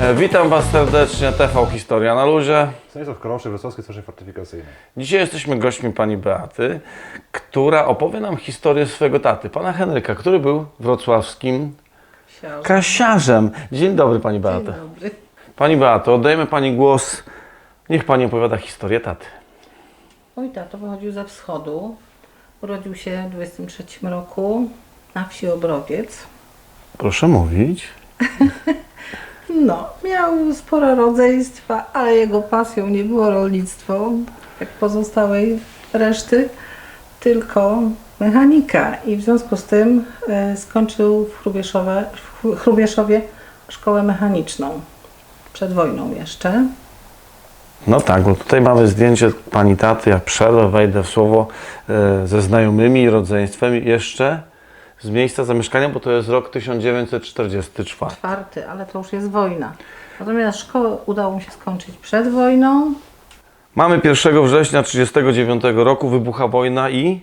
E, Witam Was serdecznie, TV Historia na luzie. Stanisław Koroszek, Wrocławskie Stowarzyszenie Fortyfikacyjne. Dzisiaj jesteśmy gośćmi pani Beaty, która opowie nam historię swojego taty, pana Henryka, który był wrocławskim Siarz. kasiarzem. Dzień dobry pani Dzień Beato. dobry. Pani Beato, oddajemy pani głos. Niech pani opowiada historię taty. Mój tato pochodził ze wschodu. Urodził się w 23 roku na wsi Obrowiec. Proszę mówić. No, miał sporo rodzeństwa, ale jego pasją nie było rolnictwo, jak pozostałej reszty, tylko mechanika. I w związku z tym e, skończył w, Chrubieszowe, w Chrubieszowie szkołę mechaniczną. Przed wojną jeszcze. No tak, bo tutaj mamy zdjęcie pani taty. Jak przerwę, wejdę w słowo e, ze znajomymi i rodzeństwem jeszcze z miejsca zamieszkania, bo to jest rok 1944. czwarty, ale to już jest wojna. Natomiast szkołę udało mu się skończyć przed wojną. Mamy 1 września 1939 roku, wybucha wojna i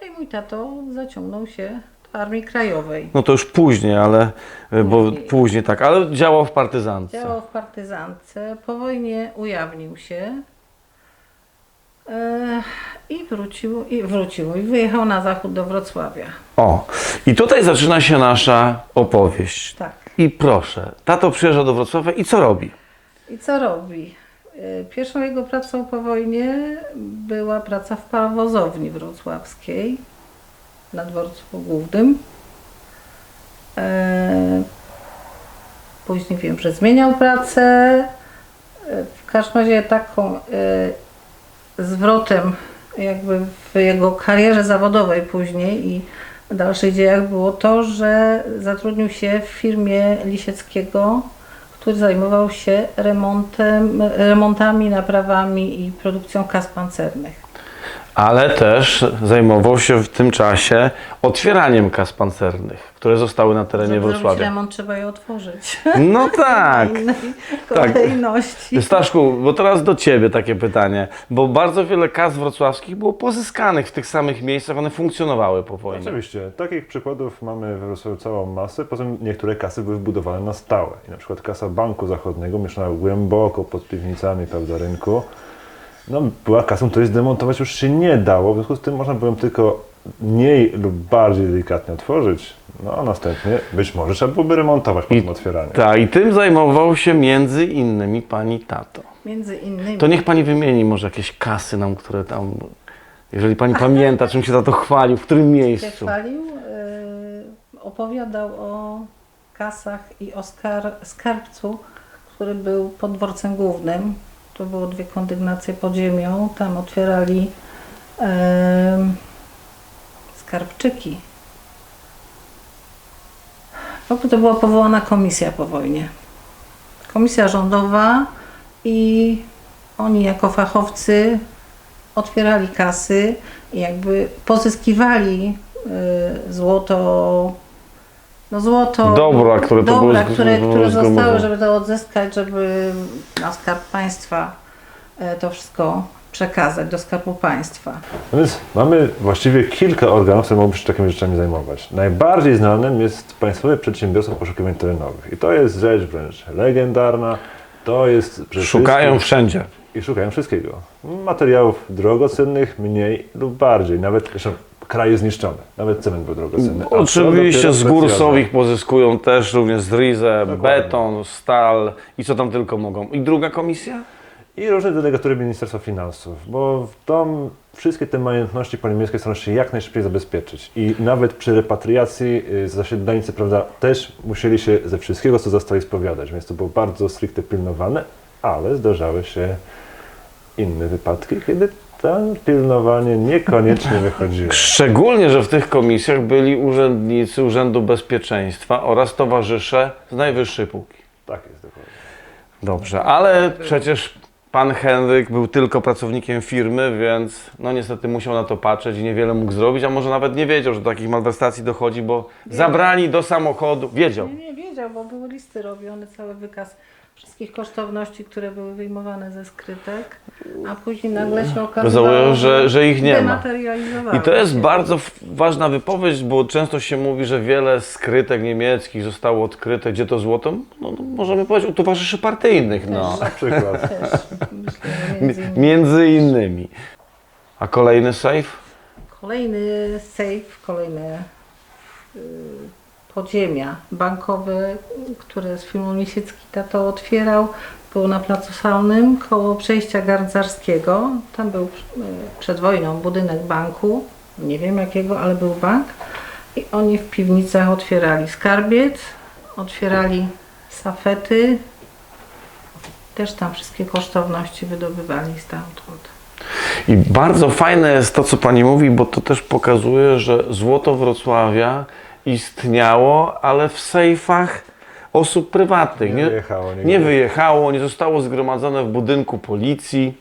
No i mój tato zaciągnął się do Armii Krajowej. no to już później, ale e, bo Później. później tak, ale działał w partyzance. Działał w partyzance. Po wojnie ujawnił się i wrócił, i wrócił, i wyjechał na zachód do Wrocławia. O, i tutaj zaczyna się nasza opowieść. Tak. I proszę, tato przyjeżdża do Wrocławia i co robi? I co robi? E, Pierwszą jego pracą po wojnie była praca w parowozowni wrocławskiej na dworcu głównym. E, Później wiem, że zmieniał pracę. W każdym razie taką zwrotem jakby w jego karierze zawodowej później i dalszych dziejach było to, że zatrudnił się w firmie Lisieckiego, który zajmował się remontem, remontami, naprawami i produkcją kas pancernych. Ale też zajmował się w tym czasie otwieraniem kas pancernych, które zostały na terenie Żeby zrobić Wrocławia. remont trzeba je otworzyć. No tak. W innej Tak. kolejności. Staszku, bo teraz do Ciebie takie pytanie, bo bardzo wiele kas wrocławskich było pozyskanych w tych samych miejscach, one funkcjonowały po wojnie. Oczywiście, takich przykładów mamy we Wrocławiu całą masę, poza tym niektóre kasy były wbudowane na stałe. I na przykład kasa Banku Zachodniego, mieszkana głęboko pod piwnicami prawda, rynku, no, była kasą, której zdemontować już się nie dało, w związku z tym można było tylko mniej lub bardziej delikatnie otworzyć, no a następnie być może trzeba byłoby remontować po I- tym otwieraniu. Tak, i tym zajmował się między innymi pani tato. Między innymi. To niech pani wymieni może jakieś kasy nam, które tam, jeżeli pani pamięta, czym się za to chwalił, w którym się miejscu. chwalił, y, opowiadał o kasach i o skar, skarbcu, który był pod dworcem głównym. To było dwie kondygnacje pod ziemią. Tam otwierali em, skarbczyki. Po to była powołana komisja po wojnie. Komisja rządowa i oni jako fachowcy otwierali kasy i jakby pozyskiwali y, złoto, no złoto, Dobra, które to dobra, było które, było które zostały, żeby to odzyskać, żeby na skarb państwa y, to wszystko przekazać do skarbu państwa. No więc mamy właściwie kilka organów, które mogłyby się takimi rzeczami zajmować. Najbardziej znanym jest Państwowe Przedsiębiorstwo Poszukiwań Terenowych. I to jest rzecz wręcz legendarna. To jest... Szukają wszędzie. I szukają wszystkiego. Materiałów drogocennych, mniej lub bardziej. Nawet zresztą kraje zniszczone. Nawet cement był drogocenny. A Oczywiście z gór precjozą. sowich pozyskują też również z beton, stal i co tam tylko mogą. I druga komisja? I różne delegatury Ministerstwa Finansów, bo w tom wszystkie te majątności po niemieckie starają się jak najszybciej zabezpieczyć. I nawet przy repatriacji y, zasiedleńcy, prawda, też musieli się ze wszystkiego, co zostali spowiadać, więc to było bardzo stricte pilnowane, ale zdarzały się inne wypadki, kiedy to pilnowanie niekoniecznie wychodziło. Szczególnie, że w tych komisjach byli urzędnicy Urzędu Bezpieczeństwa oraz towarzysze z najwyższej półki. Tak jest dokładnie. Dobrze, ale przecież pan Henryk był tylko pracownikiem firmy, więc no niestety musiał na to patrzeć i niewiele mógł zrobić, a może nawet nie wiedział, że do takich malwersacji dochodzi, bo zabrali do samochodu, wiedział. Nie, nie wiedział, bo były listy robione, cały wykaz wszystkich kosztowności, które były wyjmowane ze skrytek, a później nagle się okazało, Okazało, że- że ich nie ma. I to jest się. bardzo ważna wypowiedź, bo często się mówi, że wiele skrytek niemieckich zostało odkryte. Gdzie to złoto? No, no, możemy powiedzieć u towarzyszy partyjnych. No. Na przykład. Też, między innymi. Między innymi. A kolejny safe? Kolejny safe, kolejne y, podziemia bankowe, które z filmu Lisiecki tato otwierał, było na Placu Salnym koło przejścia gardzarskiego. Tam był y, przed wojną budynek banku, nie wiem jakiego, ale był bank. I oni w piwnicach otwierali skarbiec, otwierali safety, też tam wszystkie kosztowności wydobywali stamtąd. I bardzo fajne jest to, co Pani mówi, bo to też pokazuje, że złoto Wrocławia istniało, ale w sejfach osób prywatnych. Nie wyjechało nigdzie. nie wyjechało, nie zostało zgromadzone w budynku policji,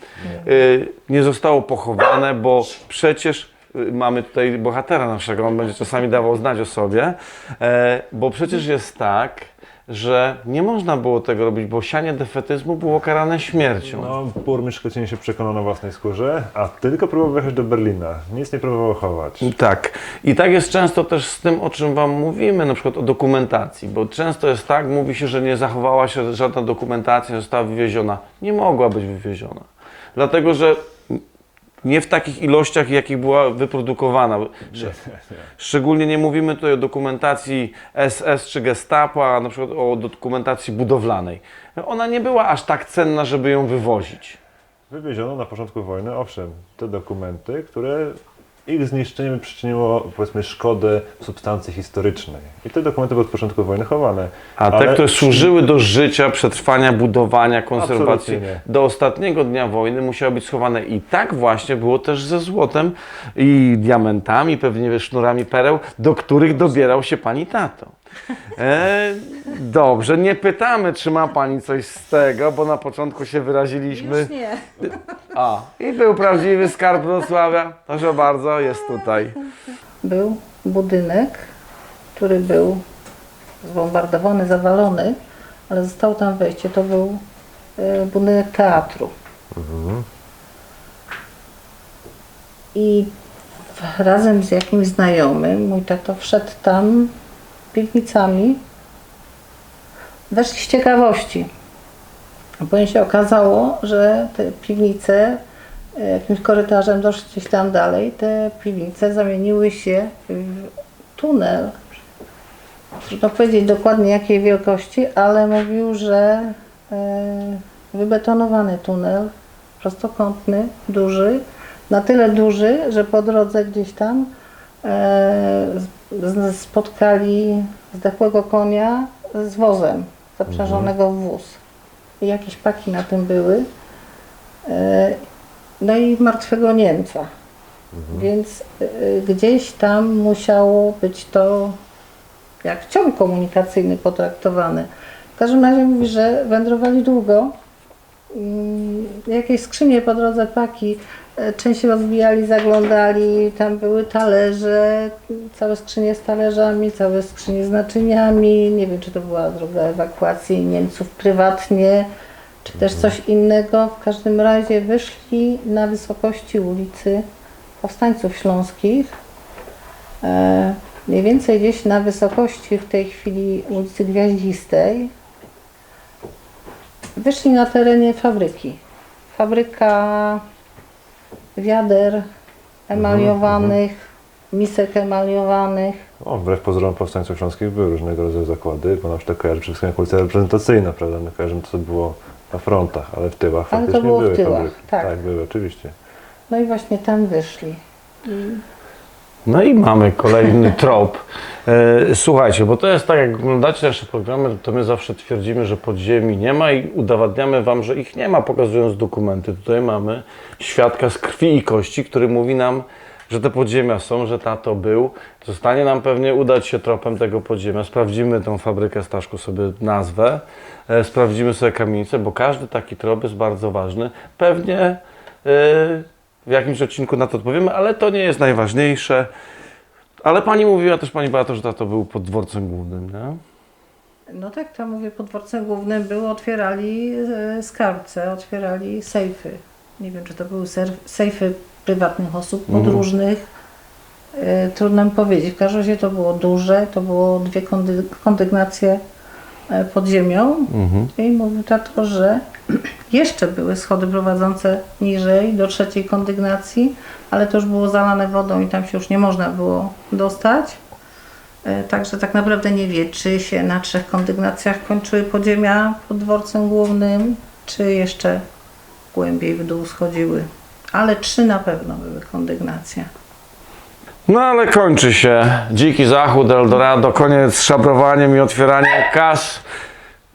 y, nie zostało pochowane, bo przecież y, mamy tutaj bohatera naszego, on będzie czasami dawał znać o sobie, e, bo przecież jest tak, że nie można było tego robić, bo sianie defetyzmu było karane śmiercią. No, burmistrz Szczecin się przekonał na własnej skórze, a tylko próbował wyjechać do Berlina. Nic nie próbował chować. Tak. I tak jest często też z tym, o czym Wam mówimy, na przykład o dokumentacji, bo często jest tak, mówi się, że nie zachowała się żadna dokumentacja, została wywieziona. Nie mogła być wywieziona. Dlatego, że nie w takich ilościach, jakich była wyprodukowana. Szczególnie nie mówimy tutaj o dokumentacji SS czy Gestapo, a na przykład o dokumentacji budowlanej. Ona nie była aż tak cenna, żeby ją wywozić. Wywieziono na początku wojny, owszem, te dokumenty, które ich zniszczenie przyczyniło, powiedzmy, szkodę substancji historycznej. I te dokumenty były od początku wojny chowane. A te, Ale- które służyły do życia, przetrwania, budowania, konserwacji, do ostatniego dnia wojny musiały być schowane. I tak właśnie było też ze złotem i diamentami, pewnie sznurami pereł, do których dobierał się pani tato. E, dobrze, nie pytamy, czy ma pani coś z tego, bo na początku się wyraziliśmy. Już nie. A, i był prawdziwy skarb Wrocławia. Proszę bardzo, jest tutaj. był budynek, który był zbombardowany, zawalony, ale zostało tam wejście. To był e, budynek teatru. I w- razem z jakimś znajomym, mój tato wszedł tam piwnicami. Weszli z ciekawości. Później się okazało, że te piwnice e, jakimś korytarzem doszli gdzieś tam dalej, te piwnice zamieniły się w tunel. Trudno powiedzieć dokładnie jakiej wielkości, ale mówił, że e, wybetonowany tunel, prostokątny, duży, na tyle duży, że po drodze gdzieś tam e, spotkali zdechłego konia z wozem zaprzężonego w wóz. I jakieś paki na tym były. E, No i martwego Niemca. Więc y, gdzieś tam musiało być to jak ciąg komunikacyjny potraktowane. W każdym razie mówi, że wędrowali długo. Jakieś skrzynie po drodze paki, e, część rozbijali, zaglądali, tam były talerze, całe skrzynie z talerzami, całe skrzynie z naczyniami. Nie wiem, czy to była droga ewakuacji Niemców prywatnie, czy też coś innego. W każdym razie wyszli na wysokości ulicy Powstańców Śląskich. E, mniej więcej gdzieś na wysokości w tej chwili ulicy Gwiaździstej. Wyszli na terenie fabryki. Fabryka wiader emaliowanych, misek emaliowanych. O, wbrew pozorom powstańców śląskich były różnego rodzaju zakłady, bo na przykład kojarzy przede wszystkim ulica reprezentacyjna, prawda? My kojarzymy to, co było na frontach, ale w tyłach Ale to faktycznie było w były tyłach, fabryki. tak. tak, były, oczywiście. No i właśnie tam wyszli. No i mamy kolejny trop. E, Słuchajcie, bo to jest tak, jak oglądacie nasze programy, to my zawsze twierdzimy, że podziemi nie ma i udowadniamy Wam, że ich nie ma, pokazując dokumenty. Tutaj mamy świadka z krwi i kości, który mówi nam, że te podziemia są, że tato był. Zostanie nam pewnie udać się tropem tego podziemia. Sprawdzimy tą fabrykę, Staszku sobie nazwę. E, Sprawdzimy sobie kamienicę, bo każdy taki trop jest bardzo ważny. Pewnie e, w jakimś odcinku na to odpowiemy, ale to nie jest najważniejsze. Ale pani mówiła też, pani Beato, że tato był pod dworcem głównym, nie? No tak, tam mówię, pod dworcem głównym był, otwierali e, skarbce, otwierali sejfy. Nie wiem, czy to były ser- sejfy prywatnych osób podróżnych. E, Trudno mi powiedzieć. W każdym razie to było duże, to było dwie kondy- kondygnacje e, pod ziemią. I mówił tato, że jeszcze były schody prowadzące niżej do trzeciej kondygnacji, ale to już było zalane wodą i tam się już nie można było dostać. E, Także tak naprawdę nie wie, czy się na trzech kondygnacjach kończyły podziemia pod dworcem głównym, czy jeszcze głębiej w dół schodziły. Ale trzy na pewno były kondygnacje. No ale kończy się dziki zachód, Eldorado, koniec z szabrowaniem i otwieraniem kas.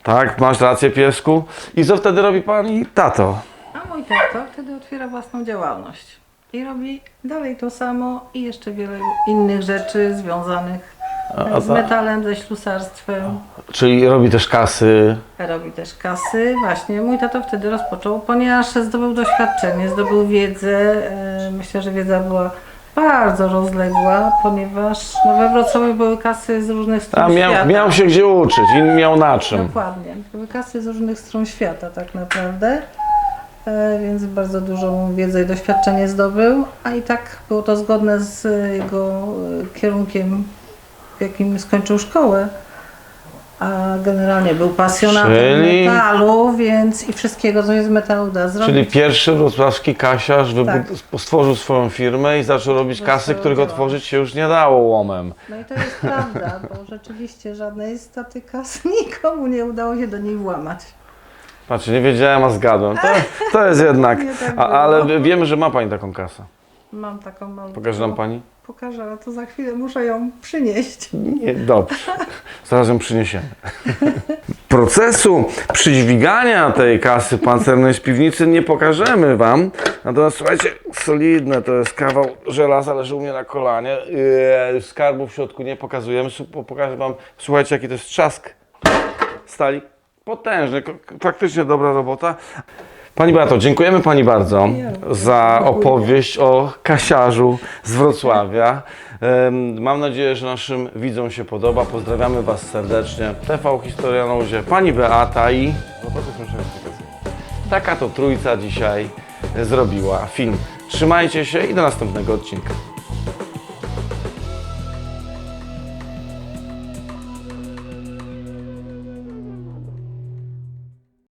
Tak, masz rację piesku. I co wtedy robi pani tato? A mój tato wtedy otwiera własną działalność i robi dalej to samo i jeszcze wiele innych rzeczy związanych A- z ta- metalem, ze ślusarstwem. Czyli robi też kasy. Robi też kasy. Właśnie mój tato wtedy rozpoczął, ponieważ zdobył doświadczenie, zdobył wiedzę. e, Myślę, że wiedza była bardzo rozległa, ponieważ no, we Wrocławiu były kasy z różnych A stron miał, świata. miał się gdzie uczyć i miał na czym. Dokładnie. Były kasy z różnych stron świata tak naprawdę. E, Więc bardzo dużą wiedzę i doświadczenie zdobył, a i tak było to zgodne z e, jego e, kierunkiem, w jakim skończył szkołę. A generalnie był pasjonatem Czyli- metalu, więc i wszystkiego, co z metalu da zrobić. Czyli pierwszy wrocławski kasiarz wybud- Tak. stworzył swoją firmę i zaczął robić Zaczął kasy, których działać. otworzyć się już nie dało łomem. No i to jest prawda, bo rzeczywiście żadnej z takich kas nikomu nie udało się do niej włamać. Patrz, nie wiedziałem, a zgadłem. To, to jest jednak. Nie tak A, było. ale wiemy, że ma pani taką kasę. Mam taką malutką. Pokaże nam pani? Pokażę, ale to za chwilę muszę ją przynieść. Nie, dobrze. Zaraz ją przyniesiemy. Procesu przydźwigania tej kasy pancernej z piwnicy nie pokażemy Wam. Natomiast słuchajcie, solidne to jest kawał żelaza, leży u mnie na kolanie. Yy, Skarbu w środku nie pokazujemy. Pokażę Wam, słuchajcie, jaki to jest trzask stali. Potężny, faktycznie dobra robota. Pani Beato, dziękujemy Pani bardzo za opowieść o kasiarzu z Wrocławia. Mam nadzieję, że naszym widzom się podoba. Pozdrawiamy Was serdecznie. TV Historia na Pani Beata i No taka to trójca dzisiaj zrobiła film. Trzymajcie się i do następnego odcinka.